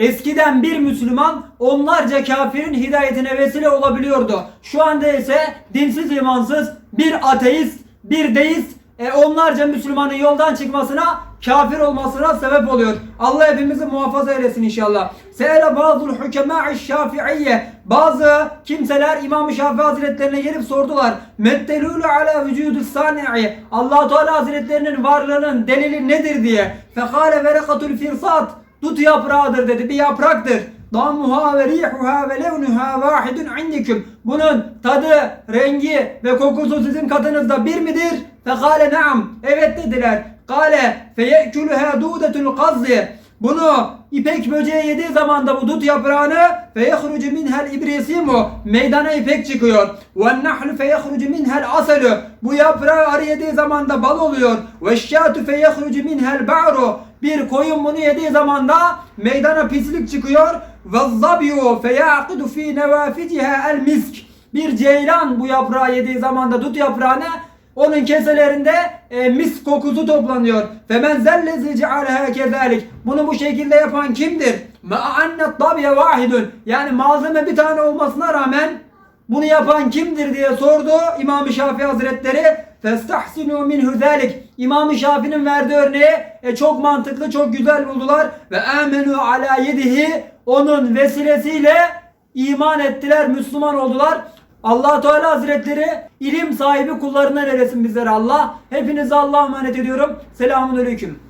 Eskiden bir Müslüman onlarca kafirin hidayetine vesile olabiliyordu. Şu anda ise dinsiz imansız bir ateist, bir deist e, onlarca Müslümanın yoldan çıkmasına, kafir olmasına sebep oluyor. Allah hepimizi muhafaza eylesin inşallah. Se'ele bazul hükemâ'i şafi'iyye. Bazı kimseler İmam-ı Şafii Hazretlerine gelip sordular. Mettelûlü ala vücudü sani'i. allah Teala Hazretlerinin varlığının delili nedir diye. Fekâle verekatul firsat. Dut yaprağıdır dedi. Bir yapraktır. Damuha ve rihuha ve levnuha vahidun indikum. Bunun tadı, rengi ve kokusu sizin katınızda bir midir? Fekale naam. Evet dediler. Kale feye'külüha dudetul kazzi. Bunu ipek böceği yediği zaman da bu dut yaprağını feyehrucu minhel ibrisimu meydana ipek çıkıyor. Ve nahlu feyehrucu minhel asalu bu yaprağı arı yediği zaman da bal oluyor. Ve şatu feyehrucu minhel ba'ru bir koyun bunu yediği zaman da meydana pislik çıkıyor. Ve zabiyu feyaqidu fi nevaficiha el misk bir ceylan bu yaprağı yediği zaman da dut yaprağını onun keselerinde e, mis kokusu toplanıyor. Femen zellezi cealeha kezalik. Bunu bu şekilde yapan kimdir? Ma annet tabiye vahidun. Yani malzeme bir tane olmasına rağmen bunu yapan kimdir diye sordu İmam-ı Şafii Hazretleri. Festahsinu minhu zalik. İmam-ı Şafii'nin verdiği örneği e, çok mantıklı, çok güzel buldular. Ve amenu ala yedihi. Onun vesilesiyle iman ettiler, Müslüman oldular. Allah Teala Hazretleri ilim sahibi kullarından eylesin bizleri Allah. Hepinize Allah'a emanet ediyorum. Selamun Aleyküm.